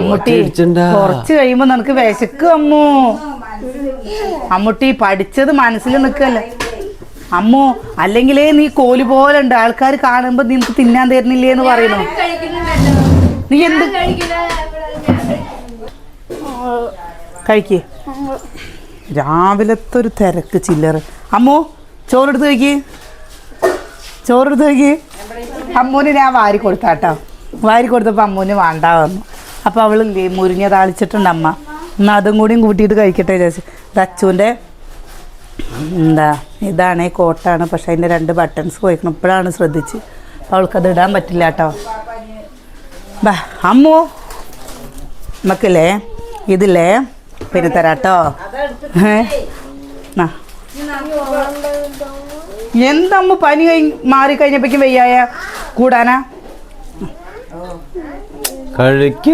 അമ്മുട്ടി. കുറച്ച് കഴിയുമ്പോ നിനക്ക് വിശക്കും അമ്മു. അമ്മുട്ടി പഠിച്ചത് മനസ്സിൽ നിക്കല്ല അമ്മു അല്ലെങ്കിലേ നീ കോൽ പോലെ ഉണ്ട്. ആൾക്കാർ കാണുമ്പോ നിനക്ക് തിന്നാൻ തരുന്നില്ലേ എന്ന് പറയുന്നു നീ എന്ത് കഴിക്കേ. രാവിലത്തെ ഒരു തിരക്ക് ചില്ലറ. അമ്മു ചോറെടുത്ത് കഴിക്ക്. ചോറെടുത്ത് കഴിക്ക്. അമ്മൂന് ഞാൻ വാരി കൊടുത്താട്ടോ. വാരി കൊടുത്തപ്പോൾ അമ്മൂന് വേണ്ട വന്നു. അപ്പോൾ അവൾ മുരിങ്ങ താളിച്ചിട്ടുണ്ട് അമ്മ. എന്നാൽ അതും കൂടിയും കൂട്ടിയിട്ട് കഴിക്കട്ടെ ചേച്ചി ഇത് അച്ചുവിന്റെ എന്താ ഇതാണ് കോട്ടാണ്. പക്ഷേ അതിന്റെ രണ്ട് ബട്ടൺസ് പോയിക്കണം. ഇപ്പോഴാണ് ശ്രദ്ധിച്ച്. അപ്പോൾ അവൾക്കത് ഇടാൻ പറ്റില്ല കേട്ടോ. ബാ അമ്മോ. നമുക്കില്ലേ ഇതില്ലേ? പിന്നെ തരാട്ടോ ആ എന്തമ്മ പനി കഴി മാറി കഴിഞ്ഞപ്പോഴേക്കും വയ്യായ? കൂടാനാ? കഴിക്ക.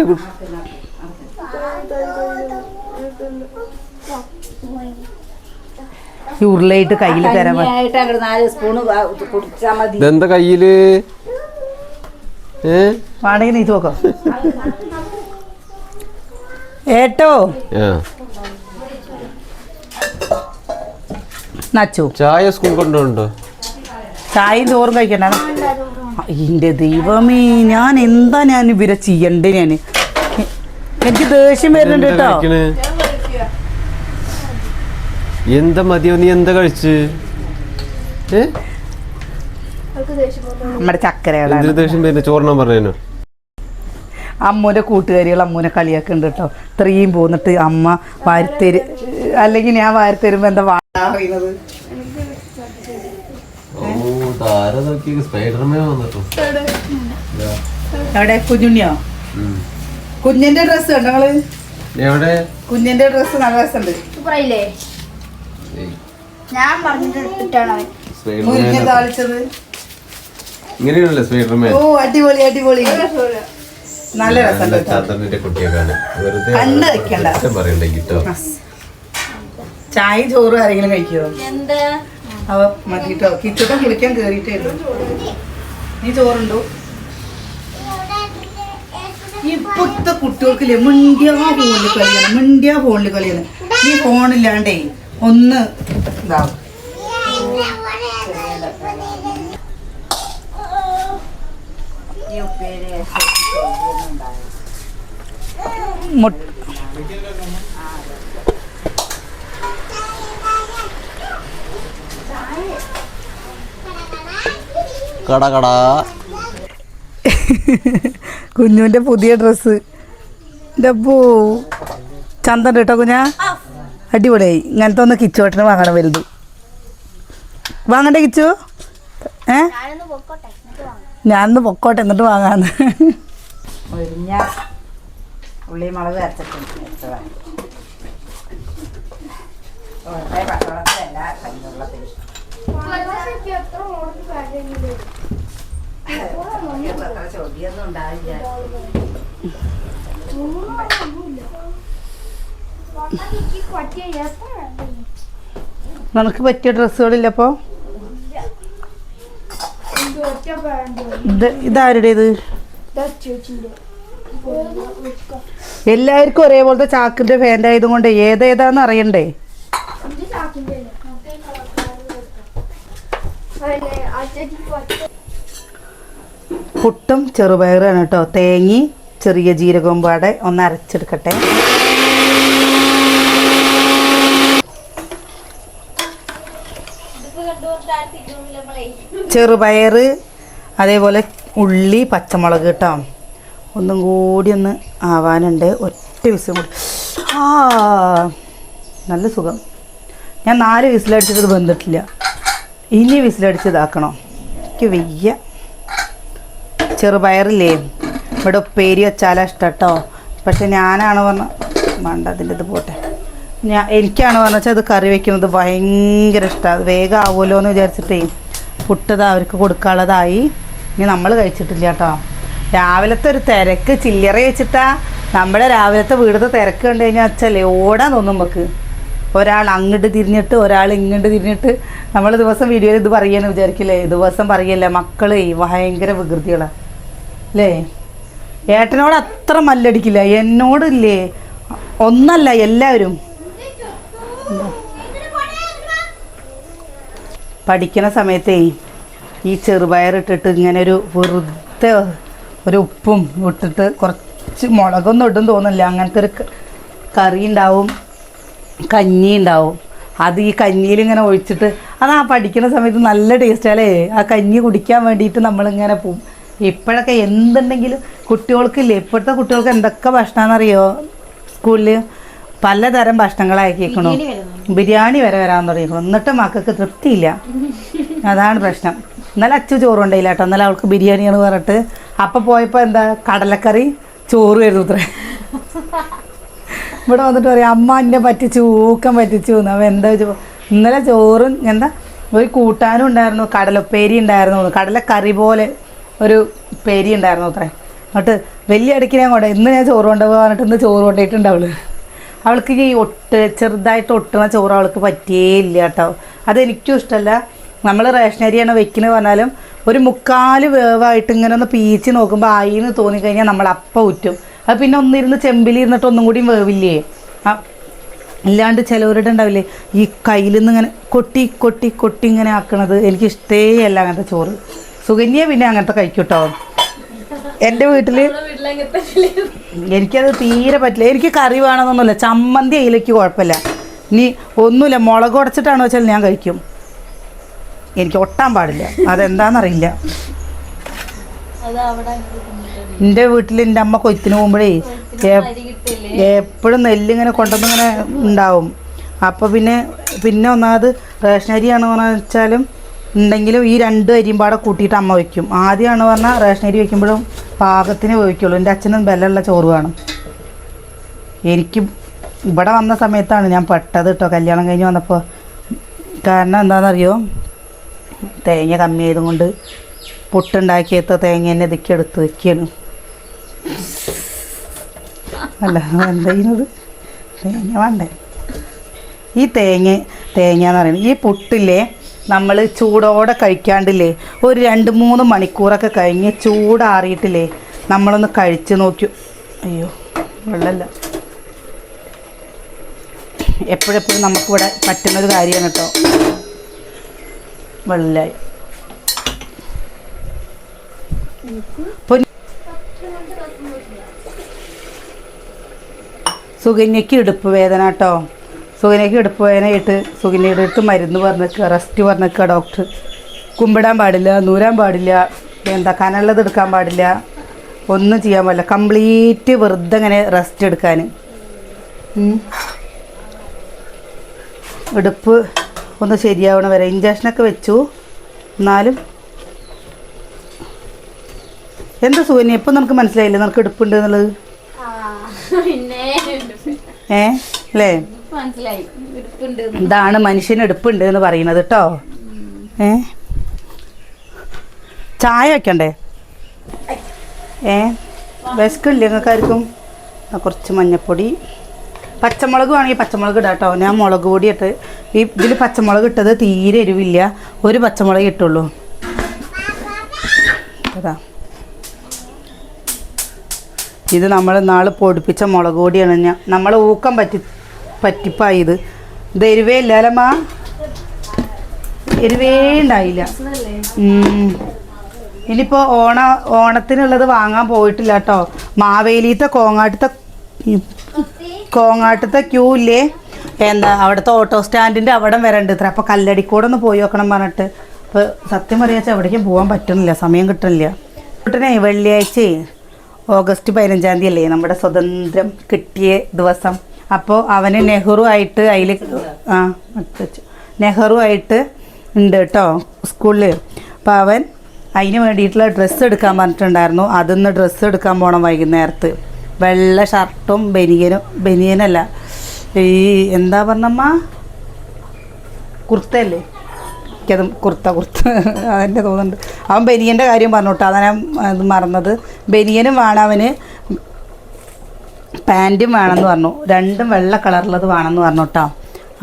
ഈ ഉരുളയിട്ട് കയ്യിൽ തരാൻ ഇതെന്താ കയ്യിൽ? വേണമെങ്കിൽ നീ നോക്കോ ഏട്ടോ? നച്ചു. ചായ സ്കൂൾ കൊണ്ടുണ്ടോ ചായയും ചോറും കഴിക്കണ്ട. എന്റെ ദൈവമേ ഞാൻ എന്താ ഞാൻ ഇവരെ ചെയ്യണ്ടേ ഞാൻ എനിക്ക് ദേഷ്യം വരുന്നുണ്ട് കേട്ടോ. എന്താ മതിയോ? നീ എന്താ കഴിച്ച്? നമ്മുടെ ചക്കരകളാണ്. ദേഷ്യം വരുന്ന? ചോറിനാൻ പറഞ്ഞേനു. അമ്മൂന്റെ കൂട്ടുകാരികൾ അമ്മൂനെ കളിയൊക്കെ ഉണ്ട് കേട്ടോ. ഇത്രയും പോന്നിട്ട് അമ്മ വാരിത്തരും അല്ലെങ്കിൽ ഞാൻ വാരിത്തരുമ്പോ എന്താ വാടാ പറയുന്നത് ഓ താര നോക്കി സ്പൈഡർമാൻ വന്നിട്ടു എവിടെ? കുഞ്ഞുണ്ണിയോ? കുഞ്ഞിന്റെ ഡ്രസ് കണ്ടങ്ങൾ എവിടെ? കുഞ്ഞിന്റെ ഡ്രസ് നല്ല ഞാൻ സ്പൈഡർമാൻ ഇങ്ങനെയാണല്ലേ സ്പൈഡർമാൻ? ഓ അടിപൊളി അടിപൊളി. നല്ല രസമുണ്ട്. കുട്ടിയൊക്കെയാണ്. വെക്കണ്ട. പറയണ്ടേ ചായയും ചോറും ആരെങ്കിലും കഴിക്കുമോ എന്താ? അവ മതി കേട്ടോ കിച്ചട്ടം കുളിക്കാൻ കേറിയിട്ടേ ഉള്ളൂ നീ ചോറുണ്ടോ? ഇപ്പോഴത്തെ കുട്ടികൾക്കില്ലേ മിണ്ടിയ ഫോണിൽ കളിയാണ് മിണ്ടിയ ഫോണിൽ കളിയാണ്. ഈ ഫോണില്ലാണ്ടേ ഒന്ന് ഇതാവും മുട്ട കട കട കുഞ്ഞുവിന്റെ പുതിയ ഡ്രസ്സ്. ഡബ്ബു ചന്തൻ കേട്ടോ കുഞ്ഞാ? അടിപൊളിയായി. ഇങ്ങനത്തെ ഒന്ന് കിച്ചുവട്ടിന് വാങ്ങണം വലുത്. വാങ്ങണ്ടേ കിച്ചു? ഏ? ഞാനൊന്ന് പൊക്കോട്ടെ എന്നിട്ട് വാങ്ങാന്ന്. ഒരിഞ്ഞ ഉള്ളി മുളക് അരച്ചിട്ടുണ്ട് നമുക്ക് പറ്റിയ ഡ്രസ്സുകളില്ല അപ്പോൾ എനിക്ക് ഒറ്റ പാന്റ് മതി. ഇത് ഇതാരുടേത്. എല്ലാവർക്കും ഒരേപോലത്തെ ചാക്കിന്റെ ഫാന്റെ ആയതുകൊണ്ട് ഏതേതാന്ന് അറിയണ്ടേ ഇത് ചാക്കിന്റെ അല്ലേ? നമുക്ക് ഈ കളർ കളർ കൊടുക്കാം. അതല്ലേ, ആ ചേച്ചിക്ക് പറ്റിയ പുട്ടും ചെറുപയറാണ് കേട്ടോ. തേങ്ങി ചെറിയ ജീരകവും പാടെ ഒന്ന് അരച്ചെടുക്കട്ടെ. ചെറുപയർ അതേപോലെ ഉള്ളി പച്ചമുളക് കേട്ടോ. ഒന്നും കൂടി ഒന്ന് ആവാനുണ്ട്. ഒറ്റ വിസം കൂടി. ആ നല്ല സുഖം. ഞാൻ നാല് വിസിലടിച്ചിട്ട് ബന്ധിട്ടില്ല ഇനി വിസിലടിച്ച് ഇതാക്കണം എനിക്ക് വയ്യ. ചെറുപയറില്ലേ? ഇവിടെ ഉപ്പേരി വെച്ചാലാ ഇഷ്ടം കേട്ടോ പക്ഷെ ഞാനാണ് പറഞ്ഞ വേണ്ട അതിന്റെ ഇത് പോട്ടെ. ഞാൻ എനിക്കാണ് പറഞ്ഞ വെച്ചാൽ അത് കറി വെക്കുന്നത് ഭയങ്കര ഇഷ്ടമാണ് വേഗം ആവുമല്ലോ എന്ന് വിചാരിച്ചിട്ടേ പുട്ടത് അവർക്ക് കൊടുക്കാനുള്ളതായി. ഇനി നമ്മൾ കഴിച്ചിട്ടില്ല കേട്ടോ. രാവിലത്തെ ഒരു തിരക്ക് ചില്ലറ വെച്ചിട്ടാ നമ്മുടെ രാവിലത്തെ വീടത്തെ തിരക്ക് കണ്ടു കഴിഞ്ഞാൽ വെച്ചാലേ ഓടാൻ തോന്നും നമുക്ക്. ഒരാൾ അങ്ങോട്ട് തിരിഞ്ഞിട്ട് ഒരാൾ ഇങ്ങോട്ട് തിരിഞ്ഞിട്ട് നമ്മൾ ദിവസം വീഡിയോയിൽ ഇത് പറയുകയെന്ന് വിചാരിക്കില്ലേ? ദിവസം പറയല്ലേ മക്കൾ ഭയങ്കര വികൃതികളാണ് അല്ലേ ഏട്ടനോട് അത്ര മല്ലടിക്കില്ല. എന്നോടില്ലേ? ഒന്നല്ല എല്ലാവരും. പഠിക്കണ സമയത്തേ ഈ ചെറുപയറിട്ടിട്ട് ഇങ്ങനെ ഒരു വെറുതെ ഒരു ഉപ്പും ഇട്ടിട്ട് കുറച്ച് മുളകൊന്നും ഇടും തോന്നില്ല അങ്ങനത്തെ ഒരു കറി ഉണ്ടാവും കഞ്ഞി ഉണ്ടാവും അത് ഈ കഞ്ഞിയിൽ ഇങ്ങനെ ഒഴിച്ചിട്ട് അത് ആ പഠിക്കുന്ന സമയത്ത് നല്ല ടേസ്റ്റ് അല്ലേ ആ കഞ്ഞി കുടിക്കാൻ വേണ്ടിയിട്ട് നമ്മളിങ്ങനെ പോവും. ഇപ്പോഴൊക്കെ എന്തുണ്ടെങ്കിലും കുട്ടികൾക്കില്ലേ ഇപ്പോഴത്തെ കുട്ടികൾക്ക് എന്തൊക്കെ ഭക്ഷണമെന്നറിയോ സ്കൂളിൽ പലതരം ഭക്ഷണങ്ങളാക്കിയേക്കണു ബിരിയാണി വരെ വരാൻ തുടങ്ങിയേക്കണു. എന്നിട്ട് മക്കൾക്ക് തൃപ്തിയില്ല. അതാണ് പ്രശ്നം. ഇന്നലെ അച്ചു ചോറ് ഉണ്ടായില്ല കേട്ടോ. ഇന്നലെ അവൾക്ക് ബിരിയാണിയാണ് പറഞ്ഞിട്ട്. അപ്പം പോയപ്പോൾ എന്താ? കടലക്കറി ചോറ് വരുന്നു ഇത്രേ ഇവിടെ വന്നിട്ട് പറയാം അമ്മ എന്നെ പറ്റിച്ചു ഊക്കം പറ്റിച്ചു. എന്ന് അവൻ എന്താ ഇന്നലെ ചോറും എന്താ ഒരു കൂട്ടാനും ഉണ്ടായിരുന്നു കടലപ്പേരി ഉണ്ടായിരുന്നു കടലക്കറി പോലെ ഒരു പേരി ഉണ്ടായിരുന്നു അത്രേ. എന്നിട്ട് വലിയ ഇടയ്ക്ക് ഞാൻ കൊണ്ട് ഇന്ന് ഞാൻ ചോറ് കൊണ്ടുപോകാൻ പറഞ്ഞിട്ട് ഇന്ന് ചോറ് കൊണ്ടുപോയിട്ടുണ്ട് അവൾ. അവൾക്ക് ഈ ഒട്ട് ചെറുതായിട്ട് ഒട്ടുന്ന ചോറ് അവൾക്ക് പറ്റിയേ ഇല്ല കേട്ടോ. അതെനിക്കും ഇഷ്ടമല്ല. നമ്മൾ റേഷനരിയാണ് വെക്കുന്നത് പറഞ്ഞാലും ഒരു മുക്കാൽ വേവായിട്ട് ഇങ്ങനെ ഒന്ന് പീച്ച് നോക്കുമ്പോൾ ആയിന്ന് തോന്നിക്കഴിഞ്ഞാൽ നമ്മൾ അപ്പം ഉറ്റും അത് പിന്നെ ഒന്നിരുന്ന് ചെമ്പിലിരുന്നിട്ട് ഒന്നും കൂടി വേവില്ലേ? ആ ഇല്ലാണ്ട് ചിലവരുടെ ഉണ്ടാവില്ലേ ഈ കയ്യിൽ നിന്ന് ഇങ്ങനെ കൊട്ടി കൊട്ടി കൊട്ടി ഇങ്ങനെ ആക്കണത് എനിക്ക് ഇഷ്ടേ അല്ല അങ്ങനത്തെ ചോറ്. സുകന്യ പിന്നെ അങ്ങനത്തെ കഴിക്കൂട്ടോ? കേട്ടോ എന്റെ വീട്ടിൽ എനിക്കത് തീരെ പറ്റില്ല. എനിക്ക് കറി വേണമെന്നൊന്നുമില്ല. ചമ്മന്തി അതിലേക്ക് കുഴപ്പമില്ല. ഇനി ഒന്നുമില്ല. മുളക് ഉടച്ചിട്ടാണ് വെച്ചാൽ ഞാൻ കഴിക്കും. എനിക്ക് ഒട്ടാൻ പാടില്ല. അതെന്താണെന്നറിയില്ല എന്റെ വീട്ടിൽ എന്റെ അമ്മ കൊയ്ത്തിന് പോകുമ്പോഴേ എപ്പോഴും നെല്ലിങ്ങനെ കൊണ്ടുവന്നിങ്ങനെ ഉണ്ടാവും. അപ്പോൾ പിന്നെ പിന്നെ ഒന്നാമത് റേഷൻ അരിയാണെന്ന് വെച്ചാലും ഉണ്ടെങ്കിലും ഈ രണ്ട് അരിയും പാടെ കൂട്ടിയിട്ട് അമ്മ വയ്ക്കും. ആദ്യമാണ് പറഞ്ഞാൽ റേഷൻ അരി വയ്ക്കുമ്പോഴും പാകത്തിന് വയ്ക്കുള്ളൂ എന്റെ അച്ഛനും ബലമുള്ള ചോറ് വേണം. എനിക്ക് ഇവിടെ വന്ന സമയത്താണ് ഞാൻ പെട്ടത് കേട്ടോ കല്യാണം കഴിഞ്ഞ് വന്നപ്പോൾ കാരണം എന്താണെന്നറിയോ തേങ്ങ കമ്മിയായതും കൊണ്ട് പുട്ടുണ്ടാക്കിയത്ത തേങ്ങ തന്നെ ഇതൊക്കെ എടുത്ത് വെക്കുകയാണ് അല്ല എന്താ തേങ്ങ വേണ്ടേ? ഈ തേങ്ങ തേങ്ങ എന്ന് പറയുന്നത് ഈ പുട്ടില്ലേ നമ്മൾ ചൂടോടെ കഴിക്കാണ്ടില്ലേ ഒരു രണ്ട് മൂന്ന് മണിക്കൂറൊക്കെ കഴിഞ്ഞ് ചൂടാറിയിട്ടില്ലേ നമ്മളൊന്ന് കഴിച്ച് നോക്കി. അയ്യോ വെള്ളമല്ല എപ്പോഴെപ്പോഴും നമുക്കിവിടെ പറ്റുന്നൊരു കാര്യമാണ് കേട്ടോ. വെള്ളമായി പൊൻ സുകന്യയ്ക്ക് ഇടുപ്പ് വേദന കേട്ടോ സുകന്യയ്ക്ക് ഇടുപ്പ് വേദനയായിട്ട് സുകന്യയുടെ അടുത്ത് മരുന്ന് പറഞ്ഞേക്കുക റെസ്റ്റ് പറഞ്ഞേക്കുക ഡോക്ടർ കുമ്പിടാൻ പാടില്ല നൂരാൻ പാടില്ല എന്താ കനുള്ളത് എടുക്കാൻ പാടില്ല ഒന്നും ചെയ്യാൻ പാടില്ല. കംപ്ലീറ്റ് വെറുതെ ഇങ്ങനെ റെസ്റ്റ് എടുക്കാൻ ഇടുപ്പ് ഒന്ന് ശരിയാവണ വരെ ഇഞ്ചക്ഷനൊക്കെ വെച്ചു. എന്നാലും എന്താ സുകന്യ ഇപ്പം നമുക്ക് മനസ്സിലായില്ല നിനക്ക് ഇടുപ്പുണ്ട് എന്നുള്ളത്? ഏ? അല്ലേ ഇതാണ് മനുഷ്യന് എടുപ്പുണ്ട് എന്ന് പറയുന്നത് കേട്ടോ ഏ? ചായ വെക്കണ്ടേ? ഏ? വിശക്കില്ലേ ഞങ്ങൾക്കാർക്കും ആ, കുറച്ച് മഞ്ഞപ്പൊടി. പച്ചമുളക് വേണമെങ്കിൽ പച്ചമുളക് ഇടാം കേട്ടോ ഞാൻ മുളക് പൊടി ഇട്ട് ഈ ഇതിൽ പച്ചമുളക് ഇട്ടത് തീരെ എരിവില്ല. ഒരു പച്ചമുളക് ഇട്ടുള്ളൂ. അതാ ഇത് നമ്മൾ നാളെ പൊടിപ്പിച്ച മുളക് പൊടിയാണ് ഞാൻ നമ്മൾ ഊക്കം പറ്റി പറ്റിപ്പായി ഇത്. ഇത് എരിവേ ഇല്ലല്ലമ്മ എരിവേ ഉണ്ടായില്ല. ഇനിയിപ്പോൾ ഓണ ഓണത്തിനുള്ളത് വാങ്ങാൻ പോയിട്ടില്ല കേട്ടോ മാവേലിത്തെ കോങ്ങാട്ടത്തെ കോങ്ങാട്ടത്തെ ക്യൂ ഇല്ലേ? എന്താ അവിടുത്തെ ഓട്ടോ സ്റ്റാൻഡിന്റെ അവിടെ വരണ്ട് ഇത്ര. അപ്പോൾ കല്ലടിക്കൂടെ ഒന്ന് പോയി നോക്കണം പറഞ്ഞിട്ട്. അപ്പോൾ സത്യം പറയാച്ചാൽ എവിടേക്കും പോകാൻ പറ്റുന്നില്ല സമയം കിട്ടുന്നില്ല കുട്ടനെ വെള്ളിയാഴ്ച ഓഗസ്റ്റ് പതിനഞ്ചാം തീയതി അല്ലേ? നമ്മുടെ സ്വതന്ത്രം കിട്ടിയ ദിവസം. അപ്പോൾ അവന് നെഹ്റു ആയിട്ട് അതിൽ ആ നെഹ്റു ആയിട്ട് ഉണ്ട് കേട്ടോ സ്കൂളിൽ അപ്പോൾ അവൻ അതിന് വേണ്ടിയിട്ടുള്ള ഡ്രസ്സ് എടുക്കാൻ പറഞ്ഞിട്ടുണ്ടായിരുന്നു. അതിന്ന് ഡ്രസ്സ് എടുക്കാൻ പോകണം വൈകുന്നേരത്ത്. വെള്ള ഷർട്ടും ബനിയനും ബനിയനല്ല. ഈ എന്താ പറഞ്ഞമ്മ? കുർത്തയല്ലേ? എനിക്കത് കുർത്ത കുർത്ത. അതെന്നെ തോന്നുന്നുണ്ട്. അവൻ ബനിയന്റെ കാര്യം പറഞ്ഞു കേട്ടോ അതാണ് അത് മറന്നത്. ബനിയനും വേണം പാന്റും വേണമെന്ന് പറഞ്ഞു. രണ്ടും വെള്ള കളറുള്ളത് വേണമെന്ന് പറഞ്ഞു കേട്ടോ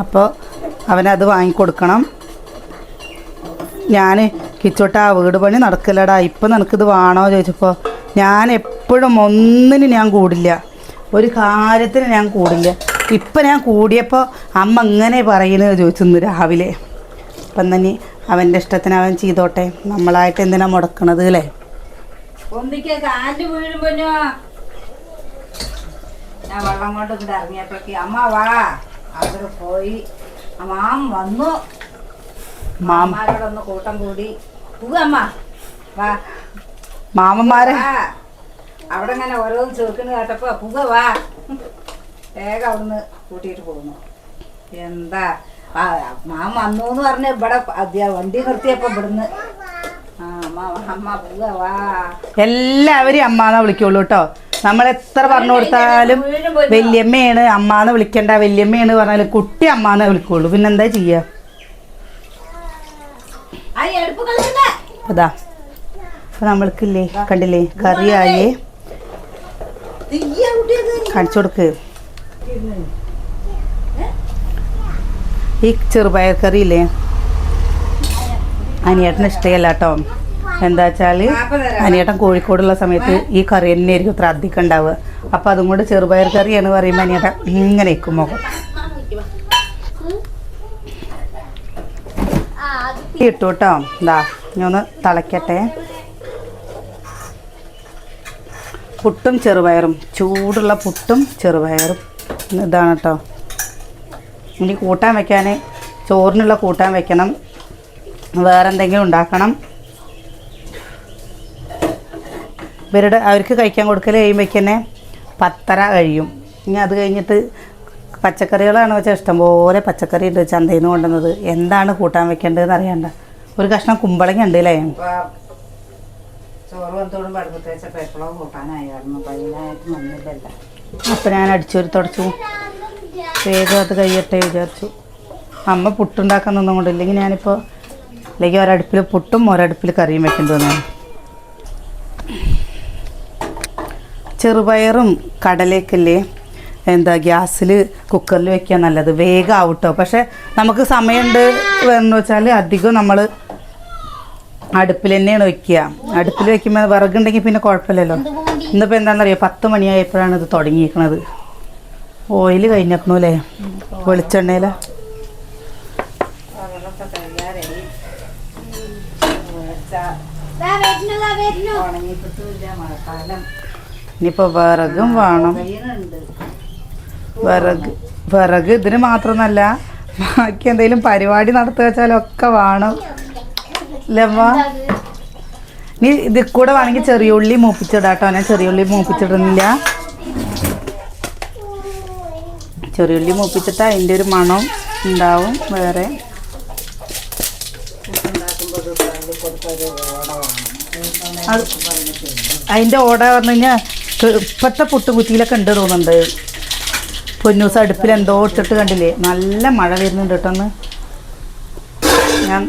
അപ്പോൾ അവനത് വാങ്ങിക്കൊടുക്കണം. ഞാൻ കിച്ചോട്ടാ വീട് പണി നടക്കില്ലടാ ഇപ്പം നിനക്കിത് വേണോ ചോദിച്ചപ്പോൾ ഞാൻ എപ്പോഴും ഒന്നിന് ഞാൻ കൂടില്ല. ഒരു കാര്യത്തിന് ഞാൻ കൂടില്ല. ഇപ്പം ഞാൻ കൂടിയപ്പോൾ അമ്മ ഇങ്ങനെ പറയുന്നത് ചോദിച്ചു രാവിലെ. അപ്പം തന്നെ അവന്റെ ഇഷ്ടത്തിന് അവൻ ചെയ്തോട്ടെ. നമ്മളായിട്ട് എന്തിനാണ് മുടക്കണത് അല്ലേ ഒന്നിക്ക് കാൽ വീഴുമ്പോനോ ഞാൻ വെള്ളം കൊണ്ട് ഇങ്ങോട്ട് ഇറങ്ങിയപ്പോഴേക്ക് അമ്മ വാ. അവിടെ പോയി. അമ്മാം വന്നു. മാം. മാമാരോടൊന്ന് കൂട്ടം കൂടി. പോവമ്മ വാ. മാമന്മാരെ. അവിടെ ഇങ്ങനെ ഓരോന്ന് ചെറുക്കണ് കേട്ടപ്പോ പുക വാ. വേഗം അവിടുന്ന് കൂട്ടിയിട്ട് പോകുന്നു. എന്താ? മാം മാമ വന്നു എന്ന് പറഞ്ഞ ഇവിടെ വണ്ടി നിർത്തിയപ്പോ ഇവിടുന്ന് ആ അമ്മ അമ്മ എല്ലാവരും അമ്മാന്ന് വിളിക്കുള്ളൂ കേട്ടോ. നമ്മൾ എത്ര പറഞ്ഞു കൊടുത്താലും വല്യമ്മയാണ് അമ്മാന്ന് വിളിക്കണ്ട വല്യമ്മയാണ് പറഞ്ഞാലും കുട്ടി അമ്മാന്ന് വിളിക്കുള്ളൂ. പിന്നെ എന്താ ചെയ്യുക അതാ. അപ്പൊ നമ്മൾക്കില്ലേ കണ്ടില്ലേ കറിയായേ. കാണിച്ചു കൊടുക്ക്. ഈ ചെറുപയർ കറിയില്ലേ? അനിയേട്ടന് ഇഷ്ടമല്ല കേട്ടോ. എന്താ വെച്ചാൽ അനിയേട്ടൻ കോഴിക്കോടുള്ള സമയത്ത് ഈ കറി തന്നെ ആയിരിക്കും ഇത്ര അധികം ഉണ്ടാവുക. അപ്പം അതും കൂടെ ചെറുപയർ കറിയാണ് പറയുമ്പോൾ അനിയേട്ടൻ ഇങ്ങനെ ഇരിക്കും മുഖം. ഇട്ടു കേട്ടോ എന്താ ഞാൻ ഒന്ന് തിളയ്ക്കട്ടെ പുട്ടും ചെറുപയറും ചൂടുള്ള പുട്ടും ചെറുപയറും. ഇതാണ് കേട്ടോ. ഇനി കൂട്ടാൻ വെക്കാൻ ചോറിനുള്ള കൂട്ടാൻ വെക്കണം. വേറെന്തെങ്കിലും ഉണ്ടാക്കണം. ഇവരുടെ അവർക്ക് കഴിക്കാൻ കൊടുക്കൽ കഴിയുമ്പോഴേക്ക് തന്നെ പത്തര കഴിയും. ഇനി അത് കഴിഞ്ഞിട്ട് പച്ചക്കറികളാണ് വെച്ചാൽ ഇഷ്ടംപോലെ പച്ചക്കറി ഉണ്ട് ചന്തയിൽ നിന്ന് കൊണ്ടുവന്നത്. എന്താണ് കൂട്ടാൻ വെക്കേണ്ടതെന്ന് അറിയണ്ട. ഒരു കഷ്ണം കുമ്പളങ്ങ ഉണ്ട് അല്ലേ അപ്പൊ ഞാൻ അടിച്ചൊരു തുടച്ചു. വേഗം അത് കഴിയട്ടെ വിചാരിച്ചു. അമ്മ പുട്ടുണ്ടാക്കാൻ നിന്നും കൊണ്ട് ഇല്ലെങ്കിൽ ഞാനിപ്പോൾ അല്ലെങ്കിൽ ഒരടുപ്പിൽ പുട്ടും ഒരടുപ്പിൽ കറിയും വെക്കേണ്ടി വന്നു ചെറുപയറും കടലേക്കല്ലേ എന്താ ഗ്യാസിൽ കുക്കറിൽ വെക്കാൻ നല്ലത്. വേഗം ആവട്ടോ പക്ഷെ നമുക്ക് സമയമുണ്ട് എന്ന് വെച്ചാൽ അധികം നമ്മൾ അടുപ്പിൽ തന്നെയാണ് വെക്കുക. അടുപ്പിൽ വെക്കുമ്പോൾ വിറകുണ്ടെങ്കിൽ പിന്നെ കുഴപ്പമില്ലല്ലോ. ഇന്നിപ്പോൾ എന്താണെന്നറിയോ? പത്ത് മണിയായപ്പോഴാണ് ഇത് തുടങ്ങിയിരിക്കണത്. ഓയിൽ കഴിഞ്ഞേക്കണു അല്ലേ? വെളിച്ചെണ്ണയില. ഉണങ്ങിക്കിട്ടില്ല മഴക്കാലം. ഇനിയിപ്പോൾ വിറകും വേണം. വിറക് വിറക് ഇതിന് മാത്രമെന്നല്ല ബാക്കി എന്തെങ്കിലും പരിപാടി നടത്തുക വെച്ചാലൊക്കെ വേണം. ലമ്മ നീ ഇതിൽ കൂടെ വേണമെങ്കിൽ ചെറിയ ഉള്ളി മൂപ്പിച്ചിടാട്ടോ. ഞാൻ ചെറിയ ഉള്ളി മൂപ്പിച്ചിടുന്നില്ല. ചെറിയ ഉള്ളി മൂപ്പിച്ചിട്ട് അതിന്റെ ഒരു മണം ഉണ്ടാവും വേറെ. അത് അതിന്റെ ഓട പറഞ്ഞു കഴിഞ്ഞാൽ ഇപ്പോഴത്തെ പുട്ടുകുറ്റിയിലൊക്കെ ഉണ്ട് തോന്നുന്നുണ്ട്. പൊന്നൂസ് അടുപ്പിൽ എന്തോ ഇട്ടിട്ട് കണ്ടില്ലേ? നല്ല മഴ വരുന്നുണ്ട് കേട്ടോ ഒന്ന് ഞാൻ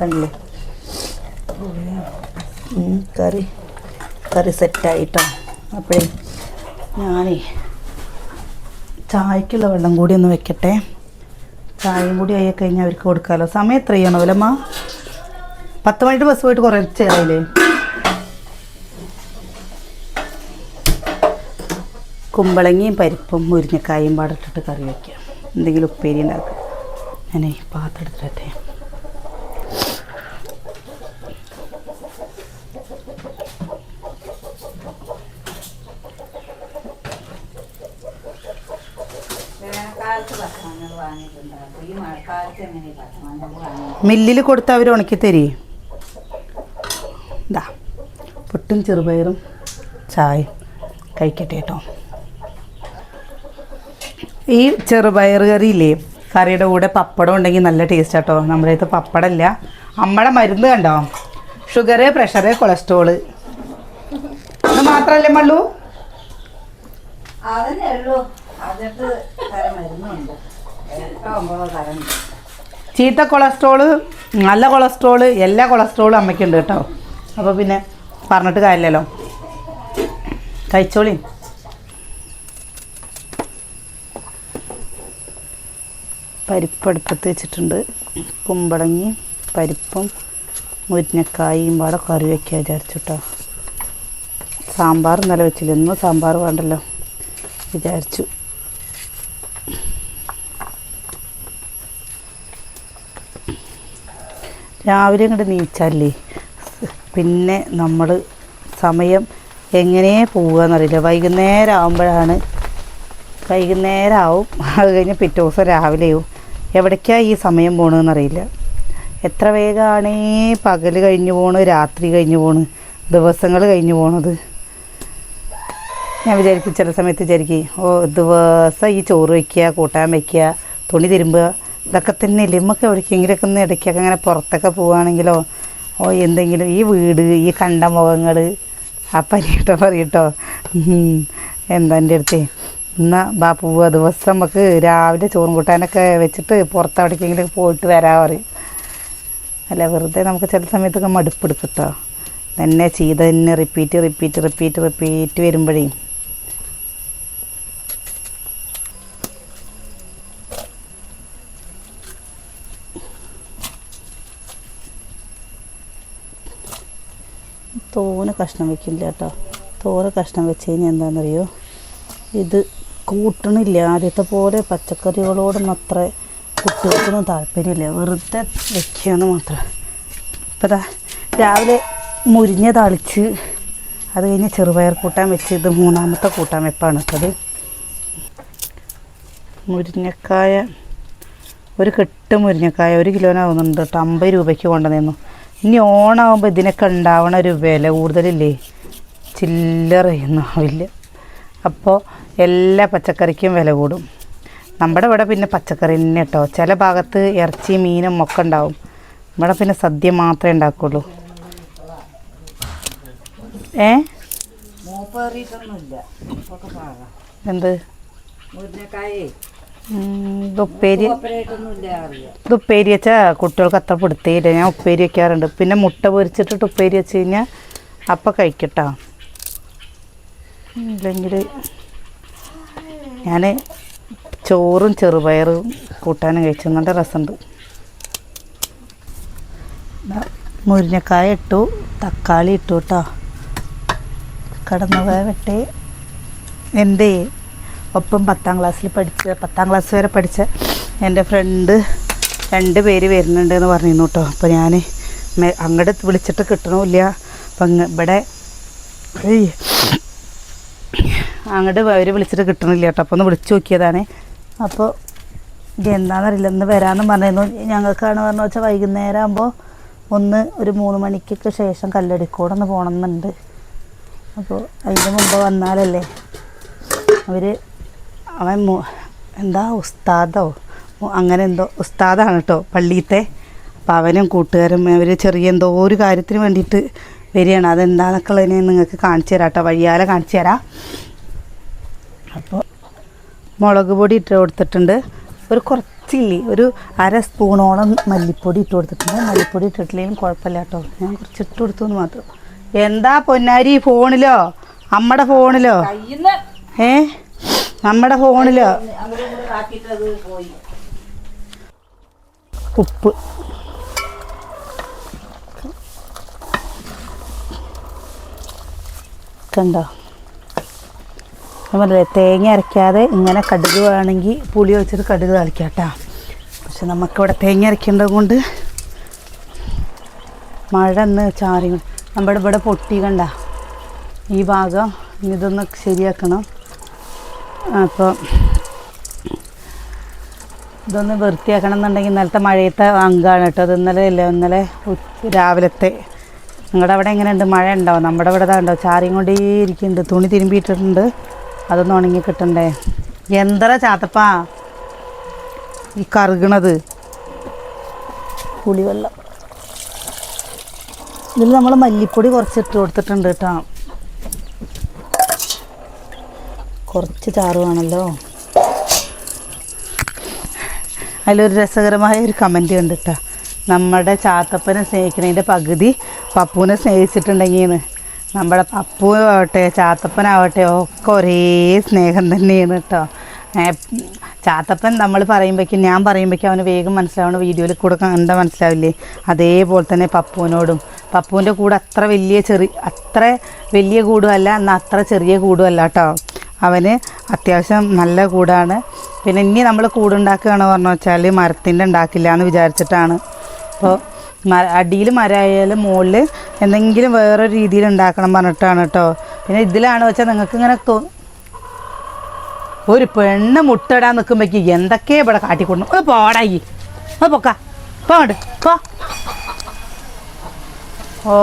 കണ്ടില്ലേ? കറി. കറി സെറ്റായിട്ടോ അപ്പോഴേ ഞാനേ ചായക്കുള്ള വെള്ളം കൂടി ഒന്ന് വെക്കട്ടെ. ചായയും കൂടി ആയി കഴിഞ്ഞാൽ അവർക്ക് കൊടുക്കാമല്ലോ സമയം എത്ര ചെയ്യണോ അല്ലമ്മ പത്ത് മണിയുടെ ബസ് പോയിട്ട് കുറേ ചേരായില്ലേ? കുമ്പളങ്ങയും പരിപ്പും മുരിങ്ങക്കായും പാടിട്ടിട്ട് കറി വയ്ക്കാം എന്തെങ്കിലും ഉപ്പേരി ഉണ്ടാക്കുക ഞാനേ പാത്രം എടുത്തിട്ടെ. മില്ലിൽ കൊടുത്ത് അവർ ഉണക്കി തരി. ഇതാ പുട്ടും ചെറുപയറും ചായ കഴിക്കട്ടെ കേട്ടോ. ഈ ചെറുപയർ കറിയില്ലേ കറിയുടെ കൂടെ പപ്പടം ഉണ്ടെങ്കിൽ നല്ല ടേസ്റ്റ് കേട്ടോ. നമ്മുടെ അടുത്ത് പപ്പടമില്ല അമ്മയുടെ മരുന്ന് കണ്ടോ? ഷുഗറ് പ്രഷറ് കൊളസ്ട്രോൾ അത് മാത്രമല്ലേ മള്ളൂ? അതന്നെ ഉള്ളൂ. അതിനകത്ത് തരം മരുന്നുണ്ട്. എട്ടോ ഒമ്പതോ തരം ചീത്ത കൊളസ്ട്രോൾ നല്ല കൊളസ്ട്രോൾ എല്ലാ കൊളസ്ട്രോളും അമ്മയ്ക്കുണ്ട് കേട്ടോ. അപ്പോൾ പിന്നെ പറഞ്ഞിട്ട് കാര്യമില്ലല്ലോ. കഴിച്ചോളി. പരിപ്പടുപ്പത്ത് വെച്ചിട്ടുണ്ട്. കുമ്പടങ്ങി പരിപ്പും മുരിഞ്ഞക്കായും പാടെ കറി വയ്ക്കാൻ വിചാരിച്ചുട്ടോ സാമ്പാർ നില വെച്ചില്ല. ഇന്നും സാമ്പാർ വേണ്ടല്ലോ. വിചാരിച്ചു. രാവിലെ ഇങ്ങോട്ട് നീച്ചാലേ പിന്നെ നമ്മൾ സമയം എങ്ങനെ പോവുകയെന്നറിയില്ല വൈകുന്നേരം ആകുമ്പോഴാണ് വൈകുന്നേരം ആവും അത് കഴിഞ്ഞ് പിറ്റേ ദിവസം രാവിലെയും എവിടേക്കാണ് ഈ സമയം പോകണമെന്നറിയില്ല എത്ര വേഗമാണേ പകൽ കഴിഞ്ഞു പോണ് രാത്രി കഴിഞ്ഞു പോണ് ദിവസങ്ങൾ കഴിഞ്ഞു പോണത്. ഞാൻ വിചാരിക്കും ചില സമയത്ത് വിചാരിക്കും ഓ ദിവസം ഈ ചോറ് വയ്ക്കുക കൂട്ടാൻ വയ്ക്കുക തുണി തിരുമ്പുക ഇതൊക്കെ തന്നെ ഇല്ലേ നമുക്ക് എവിടേക്കെങ്കിലുമൊക്കെ ഒന്ന് ഇടയ്ക്കൊക്കെ അങ്ങനെ പുറത്തൊക്കെ പോവുകയാണെങ്കിലോ ഓ എന്തെങ്കിലും ഈ വീട് ഈ കണ്ട മുഖങ്ങൾ ആ പനിയിട്ടോ പറയട്ടോ എന്താ എന്റെ അടുത്ത്? എന്നാ ബാ പോവുക ദിവസം നമുക്ക് രാവിലെ ചോറും കൂട്ടാനൊക്കെ വെച്ചിട്ട് പുറത്ത് എവിടേക്കെങ്കിലും പോയിട്ട് വരാൻ പറയും. അല്ല വെറുതെ നമുക്ക് ചില സമയത്തൊക്കെ മടുപ്പെടുക്കട്ടോ തന്നെ ചെയ്ത് തന്നെ റിപ്പീറ്റ് റിപ്പീറ്റ് റിപ്പീറ്റ് റിപ്പീറ്റ് വരുമ്പോഴേ. തോനെ കഷ്ണം വെക്കില്ല കേട്ടോ. തോര കഷ്ണം വെച്ച് കഴിഞ്ഞാൽ എന്താണെന്നറിയോ ഇത് കൂട്ടണില്ല. ആദ്യത്തെ പോലെ പച്ചക്കറികളോടൊന്നും അത്ര കുട്ടികൾക്കൊന്നും താല്പര്യമില്ല. വെറുതെ വെക്കുകയെന്ന് മാത്രം. ഇപ്പം രാവിലെ മുരിഞ്ഞ തളിച്ച് അത് കഴിഞ്ഞ് ചെറുപയർ കൂട്ടാൻ വെച്ച് ഇത് മൂന്നാമത്തെ കൂട്ടാൻ വെപ്പാണ് കേട്ടത് മുരിങ്ങക്കായ ഒരു കെട്ട് മുരിങ്ങക്കായ ഒരു കിലോനാവുന്നുണ്ട് കേട്ടോ. അമ്പത് രൂപയ്ക്ക് കൊണ്ടുവന്നു ഇനി ഓണാകുമ്പോൾ ഇതിനൊക്കെ ഉണ്ടാവണ ഒരു വില കൂടുതലില്ലേ? ചില്ലറയൊന്നും ആവില്ല അപ്പോൾ എല്ലാ പച്ചക്കറിക്കും വില കൂടും. നമ്മുടെ ഇവിടെ പിന്നെ പച്ചക്കറി തന്നെ കേട്ടോ ചില ഭാഗത്ത് ഇറച്ചി മീനും ഒക്കെ ഉണ്ടാവും. ഇവിടെ പിന്നെ സദ്യ മാത്രമേ ഉണ്ടാക്കുള്ളൂ. ഏ? എന്ത്? മുരിങ്ങക്കായേ. ഉപ്പേരി. ഉപ്പേരി വെച്ചാൽ കുട്ടികൾക്ക് അത്ര പിടുത്തേയില്ല. ഞാൻ ഉപ്പേരി വെക്കാറുണ്ട്. പിന്നെ മുട്ട പൊരിച്ചിട്ടിട്ട് ഉപ്പേരി വെച്ച് കഴിഞ്ഞാൽ അപ്പം കഴിക്കട്ടോ. ഇല്ലെങ്കിൽ ഞാൻ ചോറും ചെറുപയറും കൂട്ടാനും കഴിച്ചു. നല്ല രസമുണ്ട്. മുരിങ്ങക്കായ ഇട്ടു. തക്കാളി ഇട്ടു കേട്ടോ. കടന്നുപോയ വെട്ടേ. എന്റെ ഒപ്പം പത്താം ക്ലാസ്സിൽ പഠിച്ച പത്താം ക്ലാസ് വരെ പഠിച്ച എന്റെ ഫ്രണ്ട് രണ്ട് പേര് വരുന്നുണ്ട് എന്ന് പറഞ്ഞിരുന്നു കേട്ടോ അപ്പോൾ ഞാൻ അങ്ങോട്ട് വിളിച്ചിട്ട് കിട്ടണമില്ല അപ്പം ഇവിടെ അങ്ങോട്ട് അവർ വിളിച്ചിട്ട് കിട്ടണില്ല കേട്ടോ അപ്പോൾ ഒന്ന് വിളിച്ചു നോക്കിയതാണ്. അപ്പോൾ എന്താണെന്നറിയില്ല ഇന്ന് വരാമെന്ന് പറഞ്ഞിരുന്നു. ഞങ്ങൾക്കാണ് പറഞ്ഞു വെച്ചാൽ വൈകുന്നേരം ആകുമ്പോൾ ഒന്ന് ഒരു മൂന്ന് മണിക്കൊക്കെ ശേഷം കല്ലടിക്കോട് ഒന്ന് പോകണമെന്നുണ്ട് അപ്പോൾ അതിന്റെ മുമ്പ് വന്നാലല്ലേ അവർ അവൻ എന്താ ഉസ്താദോ? അങ്ങനെ എന്തോ ഉസ്താദാണ് കേട്ടോ പള്ളിയിലത്തെ. അപ്പോൾ അവനും കൂട്ടുകാരും അവർ ചെറിയ എന്തോ ഒരു കാര്യത്തിന് വേണ്ടിയിട്ട് വരികയാണ്. അതെന്താണെന്നൊക്കെ ഉള്ളതിനെ നിങ്ങൾക്ക് കാണിച്ചു തരാം കേട്ടോ വഴിയാലെ കാണിച്ചു തരാം. അപ്പോൾ മുളക് പൊടി ഇട്ട് കൊടുത്തിട്ടുണ്ട്. ഒരു കുറച്ചില്ലേ? ഒരു അര സ്പൂണോളം മല്ലിപ്പൊടി ഇട്ട് കൊടുത്തിട്ടുണ്ട്. മല്ലിപ്പൊടി ഇട്ടിട്ടില്ലെങ്കിലും കുഴപ്പമില്ല കേട്ടോ ഞാൻ കുറച്ച് ഇട്ട് കൊടുത്തു എന്ന് മാത്രം. എന്താ പൊന്നാരി ഫോണിലോ? അമ്മയുടെ ഫോണിലോ? ഏ? നമ്മുടെ ഫോണിലോ. ഉപ്പ്. കണ്ടോ? നമ്മളെ തേങ്ങ അരയ്ക്കാതെ ഇങ്ങനെ കടുക് വേണമെങ്കിൽ പുളി വെച്ചിട്ട് കടുക് തളിക്കാം പക്ഷെ നമുക്കിവിടെ തേങ്ങ അരയ്ക്കേണ്ടത് കൊണ്ട് മഴ എന്ന് ചാറി നമ്മുടെ ഇവിടെ പൊട്ടി കണ്ട. ഈ ഭാഗം ഇതൊന്ന് ശരിയാക്കണം. അപ്പോൾ ഇതൊന്ന് വൃത്തിയാക്കണം എന്നുണ്ടെങ്കിൽ ഇന്നലത്തെ മഴയത്തെ അങ്കാണ് കേട്ടോ. അത് ഇന്നലെ ഇല്ല ഇന്നലെ രാവിലത്തെ. നിങ്ങളുടെ അവിടെ എങ്ങനെയുണ്ട്? മഴ ഉണ്ടോ നമ്മുടെ ഇവിടെ ഉണ്ടോ ചാറിയും കൊണ്ടേ ഇരിക്കുന്നുണ്ട്. തുണി തിരുമ്പിയിട്ടിട്ടുണ്ട്. അതൊന്നും ഉണങ്ങി കിട്ടണ്ടേ? എന്തറ ചാത്തപ്പാ? ഈ കറുകണത്. പുളിവെള്ളം. ഇതിൽ നമ്മൾ മല്ലിപ്പൊടി കുറച്ച് ഇട്ട് കൊടുത്തിട്ടുണ്ട് കേട്ടോ. കുറച്ച് ചാറ് വേണമല്ലോ അതിലൊരു രസകരമായ ഒരു കമന്റ് കണ്ടിട്ടാ. നമ്മുടെ ചാത്തപ്പനെ സ്നേഹിക്കുന്നതിന്റെ പകുതി പപ്പുവിനെ സ്നേഹിച്ചിട്ടുണ്ടെങ്കിൽ നമ്മുടെ പപ്പു ആവട്ടെ ചാത്തപ്പനാവട്ടെ ഒക്കെ ഒരേ സ്നേഹം തന്നെയാണ് കേട്ടോ. ചാത്തപ്പൻ നമ്മൾ പറയുമ്പോഴേക്കും ഞാൻ പറയുമ്പോഴേക്കും അവന് വേഗം മനസ്സിലാവണം വീഡിയോയിൽ കൂടെ കണ്ടാൽ മനസ്സിലാവില്ലേ? അതേപോലെ തന്നെ പപ്പുവിനോടും. പപ്പുവിന്റെ കൂടെ അത്ര വലിയ ചെറിയ അത്ര വലിയ കൂടുമല്ല എന്നാൽ അത്ര ചെറിയ കൂടുമല്ല കേട്ടോ. അവന് അത്യാവശ്യം നല്ല കൂടാണ്. പിന്നെ ഇനി നമ്മൾ കൂടുണ്ടാക്കുകയാണ് പറഞ്ഞു വെച്ചാൽ മരത്തിന്റെ ഉണ്ടാക്കില്ല എന്ന് വിചാരിച്ചിട്ടാണ്. അപ്പോൾ മര അടിയിൽ മരമായാലും മുകളിൽ എന്തെങ്കിലും വേറൊരു രീതിയിൽ ഉണ്ടാക്കണം പറഞ്ഞിട്ടാണ് കേട്ടോ. പിന്നെ ഇതിലാണ് വെച്ചാൽ നിങ്ങൾക്ക് ഇങ്ങനെ തോന്നും ഒരു പെണ്ണ് മുട്ടയിടാൻ നിൽക്കുമ്പോഴേക്ക് എന്തൊക്കെ ഇവിടെ കാട്ടിക്കൊണ്ടു അത് പോടായി അത് പൊക്ക. പോണ്ട് പോ. ഓ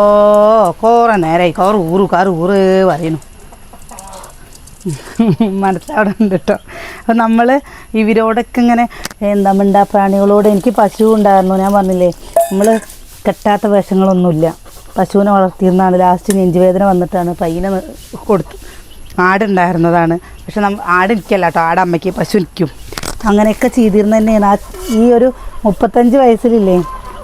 കോറ നേരായി. കോറ് ഊറ് കാറ് ഊറ് പറയുന്നു. മനസ്സവിടെ ഉണ്ട് കേട്ടോ. അപ്പം നമ്മൾ ഇവരോടൊക്കെ ഇങ്ങനെ എന്താ മിണ്ടാ പ്രാണികളോട് എനിക്ക് പശു ഉണ്ടായിരുന്നു ഞാൻ പറഞ്ഞില്ലേ നമ്മൾ കെട്ടാത്ത വേഷങ്ങളൊന്നുമില്ല. പശുവിനെ വളർത്തിയിരുന്നാണ് ലാസ്റ്റ് നെഞ്ചുവേദന വന്നിട്ടാണ് പയ്യനെ കൊടുത്തു ആടുണ്ടായിരുന്നതാണ്. പക്ഷെ നമ്മ ആട് എനിക്കല്ല കേട്ടോ. ആട് അമ്മയ്ക്ക് പശു നിൽക്കും അങ്ങനെയൊക്കെ ചെയ്തിരുന്ന തന്നെയാണ് ആ ഈ ഒരു മുപ്പത്തഞ്ച് വയസ്സിലില്ലേ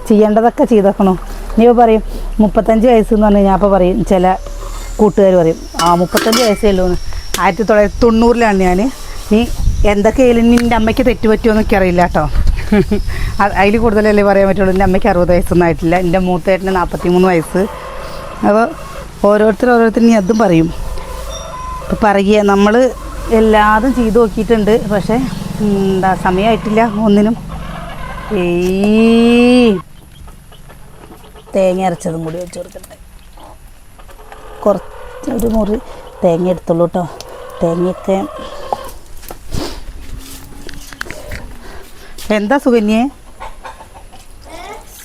ചെയ്യേണ്ടതൊക്കെ ചെയ്തേക്കണോ. ഇനിയിപ്പോൾ പറയും മുപ്പത്തഞ്ച് വയസ്സെന്ന് പറഞ്ഞു കഴിഞ്ഞാൽ അപ്പോൾ പറയും ചില കൂട്ടുകാർ പറയും ആ മുപ്പത്തഞ്ച് വയസ്സേ ഉള്ളൂ ആയിരത്തി തൊള്ളായിരത്തി തൊണ്ണൂറിലാണ് ഞാൻ നീ എന്തൊക്കെ ആയാലും നിന്റെ അമ്മയ്ക്ക് തെറ്റ് പറ്റുമോ എന്നൊക്കെ അറിയില്ല കേട്ടോ. അതിൽ കൂടുതലല്ലേ പറയാൻ പറ്റുള്ളൂ. എന്റെ അമ്മയ്ക്ക് അറുപത് വയസ്സൊന്നും ആയിട്ടില്ല. എന്റെ മൂത്തേട്ടന് നാൽപ്പത്തി മൂന്ന് വയസ്സ്. അപ്പോൾ ഓരോരുത്തർ ഓരോരുത്തർ നീ അതും പറയും. ഇപ്പം പറയുക നമ്മൾ എല്ലാതും ചെയ്തു നോക്കിയിട്ടുണ്ട്. പക്ഷേ എന്താ സമയമായിട്ടില്ല ഒന്നിനും. ഈ തേങ്ങ അരച്ചതും കൂടി വെച്ച് കൊടുക്കട്ടെ കുറച്ച് ഒരു മുറി തേങ്ങ എടുത്തുള്ളൂ കേട്ടോ. തേങ്ങയൊക്കെ. എന്താ സുകന്യേ?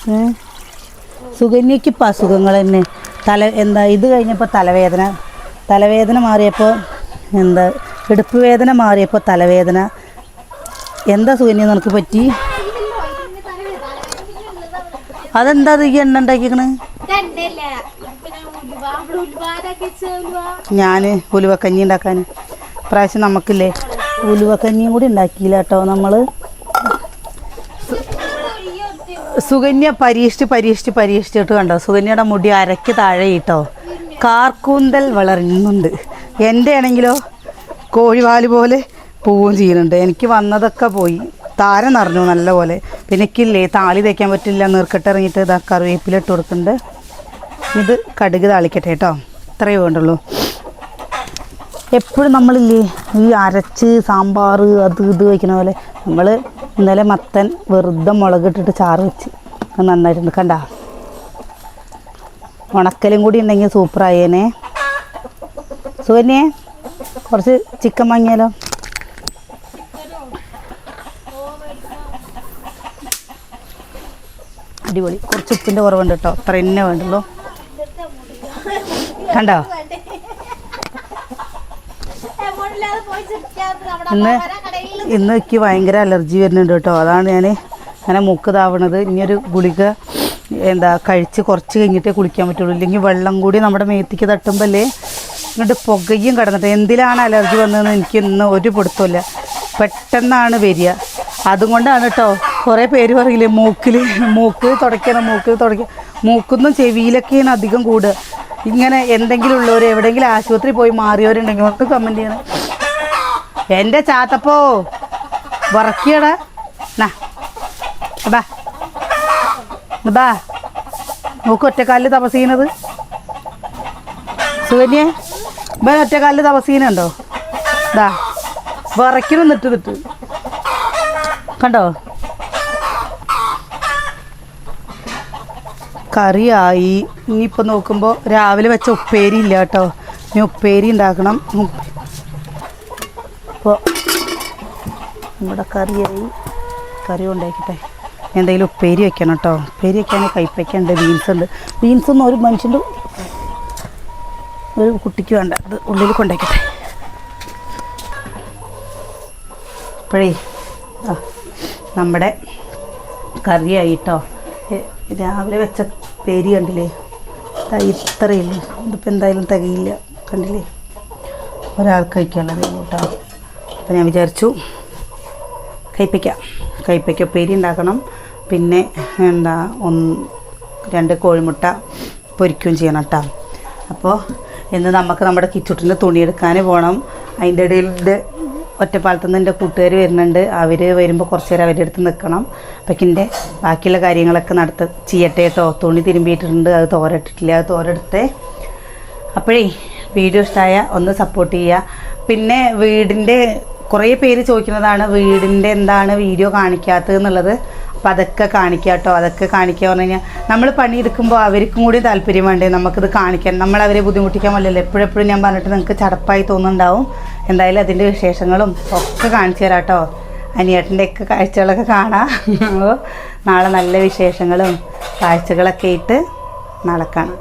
സുഗന്യക്കിപ്പോൾ സുകന്യക്ക് ഇപ്പം അസുഖങ്ങൾ തന്നെ തല എന്താ ഇത് കഴിഞ്ഞപ്പോൾ തലവേദന. തലവേദന മാറിയപ്പോൾ എന്താ ഇടുപ്പ് വേദന മാറിയപ്പോൾ തലവേദന. എന്താ സുകന്യ നിനക്ക് പറ്റി? അതെന്താ ഈ എണ്ണ ഉണ്ടാക്കിക്കണ് ഞാൻ ഉലുവക്കഞ്ഞി ഉണ്ടാക്കാൻ. പ്രാവശ്യം നമുക്കില്ലേ ഉലുവക്കഞ്ഞിയും കൂടി ഉണ്ടാക്കിയില്ല കേട്ടോ നമ്മൾ സുകന്യ പരീക്ഷിച്ച് പരീക്ഷിച്ച് പരീക്ഷിച്ചിട്ട് കണ്ടോ? സുകന്യയുടെ മുടി അരയ്ക്ക് താഴെ ഇട്ടോ? കാർക്കൂന്തൽ വളരുന്നുണ്ട് എന്റെ ആണെങ്കിലോ കോഴിവാൽ പോലെ പോവുകയും ചെയ്യുന്നുണ്ട്. എനിക്ക് വന്നതൊക്കെ പോയി. താര നിറഞ്ഞു നല്ലപോലെ. പിന്നെ എനിക്കില്ലേ താളി തേക്കാൻ പറ്റില്ല. നീർക്കെട്ടിറങ്ങിയിട്ട് ഇതാ കറിവേപ്പിലിട്ട് കൊടുക്കുന്നുണ്ട്. ഇത് കടുക് താളിക്കട്ടെ കേട്ടോ. ഇത്രയേ വേണ്ടുള്ളൂ. എപ്പോഴും നമ്മളില്ലേ ഈ അരച്ച് സാമ്പാർ അത് ഇത് വയ്ക്കുന്ന പോലെ നമ്മൾ ഇന്നലെ മത്തൻ വെറുതെ മുളകിട്ടിട്ട് ചാറ് വെച്ച്. നന്നായിട്ടുണ്ട്. കണ്ട? ഉണക്കലും കൂടി ഉണ്ടെങ്കിൽ സൂപ്പറായേനെ സുവന്യേ കുറച്ച് ചിക്കൻ വാങ്ങിയാലോ? അടിപൊളി. കുറച്ച് ഉപ്പിന്റെ കുറവുണ്ട് കേട്ടോ. അത്ര തന്നെ വേണ്ടുള്ളൂ. കണ്ടോ? ഇന്ന് ഇന്ന് എനിക്ക് ഭയങ്കര അലർജി വരുന്നുണ്ട് കേട്ടോ. അതാണ് ഞാൻ അങ്ങനെ മൂക്ക് താവണത്. ഇനിയൊരു ഗുളിക എന്താ കഴിച്ച് കുറച്ച് കഴിഞ്ഞിട്ടേ കുളിക്കാൻ പറ്റുള്ളൂ. ഇല്ലെങ്കിൽ വെള്ളം കൂടി നമ്മുടെ മേത്തിക്ക് തട്ടുമ്പല്ലേ ഇങ്ങോട്ട് പുകയും കിടന്നിട്ട്. എന്തിലാണ് അലർജി വന്നതെന്ന് എനിക്ക് ഇന്ന് ഒരു പിടുത്തമില്ല പെട്ടെന്നാണ് വരിക. അതുകൊണ്ടാണ് കേട്ടോ. കുറേ പേര് പറയില്ലേ മൂക്കിൽ മൂക്ക് തുടയ്ക്കണം മൂക്കിൽ തുടയ്ക്കണം മൂക്കൊന്നും ചെവിയിലൊക്കെയാണ് അധികം കൂട് ഇങ്ങനെ എന്തെങ്കിലും ഉള്ളവർ എവിടെയെങ്കിലും ആശുപത്രി പോയി മാറിയവരുണ്ടെങ്കിൽ ഒന്ന് കമന്റ് ചെയ്യണം. എന്റെ ചാത്തപ്പോ വറക്കിയടാ. നാ ബാ നോക്ക് ഒറ്റക്കാലിൽ തപസ് ചെയ്യണത് സുകന്യെ ഇവൻ ഒറ്റക്കാലിൽ തപസ് വിറയ്ക്കണം നിട്ട് നിട്ട് കണ്ടോ? കറിയായി. ഇനിയിപ്പോൾ നോക്കുമ്പോൾ രാവിലെ വെച്ച ഉപ്പേരി ഇല്ല കേട്ടോ. ഇനി ഉപ്പേരി ഉണ്ടാക്കണം. അപ്പോൾ നമ്മുടെ കറിയായി. കറി ഉണ്ടാക്കിട്ടെ എന്തെങ്കിലും ഉപ്പേരി വെക്കണം കേട്ടോ. ഉപ്പേരി വെക്കാൻ കൈപ്പയ്ക്കുണ്ട് ബീൻസ് ഉണ്ട്. ബീൻസ് ഒന്നും ഒരു മനുഷ്യന്റെ ഒരു കുട്ടിക്ക് വേണ്ട. അത് ഉള്ളിൽ കൊണ്ടേക്കട്ടെ ഇപ്പോഴേ ആ നമ്മുടെ കറിയായിട്ടോ രാവിലെ വെച്ച പേരി കണ്ടില്ലേ? ഇത്രയില്ലേ? ഇതിപ്പോൾ എന്തായാലും തികയില്ല. കണ്ടില്ലേ? ഒരാൾക്ക് കഴിക്കാനുള്ളത് കേട്ടോ. അപ്പോൾ ഞാൻ വിചാരിച്ചു കയ്പ്പയ്ക്ക കയ്പ്പയ്ക്ക ഉപ്പേരി ഉണ്ടാക്കണം. പിന്നെ എന്താ ഒന്ന് രണ്ട് കോഴിമുട്ട പൊരിക്കുകയും ചെയ്യണം കേട്ടോ. അപ്പോൾ ഇന്ന് നമുക്ക് നമ്മുടെ കിച്ചുട്ടിന്റെ തുണിയെടുക്കാൻ പോകണം അതിന്റെ ഇടയിൽ ഒറ്റപ്പാലത്തു നിന്ന് എന്റെ കൂട്ടുകാർ വരുന്നുണ്ട്. അവർ വരുമ്പോൾ കുറച്ച് നേരം അവരുടെ അടുത്ത് നിൽക്കണം. അപ്പം എന്റെ ബാക്കിയുള്ള കാര്യങ്ങളൊക്കെ നടത്ത ചെയ്യട്ടെ കേട്ടോ തുണി തിരുമ്പിയിട്ടുണ്ട് അത് തോരട്ടിട്ടില്ല. അത് തോരെടുത്തേ അപ്പോഴേ വീഡിയോ ഇഷ്ടമായ ഒന്ന് സപ്പോർട്ട് ചെയ്യുക പിന്നെ വീടിന്റെ കുറേ പേര് ചോദിക്കുന്നതാണ് വീടിന്റെ എന്താണ് വീഡിയോ കാണിക്കാത്തത് എന്നുള്ളത്. അപ്പോൾ അതൊക്കെ കാണിക്കുക കേട്ടോ അതൊക്കെ കാണിക്കുക പറഞ്ഞു കഴിഞ്ഞാൽ നമ്മൾ പണിയെടുക്കുമ്പോൾ അവർക്കും കൂടി താല്പര്യം വേണ്ടേ? നമുക്കിത് കാണിക്കാൻ. നമ്മൾ അവരെ ബുദ്ധിമുട്ടിക്കാൻ പറ്റില്ലല്ലോ എപ്പോഴെപ്പോഴും ഞാൻ പറഞ്ഞിട്ട് നിങ്ങൾക്ക് ചടപ്പായി തോന്നുന്നുണ്ടാവും. എന്തായാലും അതിന്റെ വിശേഷങ്ങളും ഒക്കെ കാണിച്ചു തരാം കേട്ടോ അനിയേട്ടന്റെയൊക്കെ കാഴ്ചകളൊക്കെ കാണാം. അപ്പോൾ നാളെ നല്ല വിശേഷങ്ങളും കാഴ്ചകളൊക്കെ ഇട്ട് നാളെ കാണാം.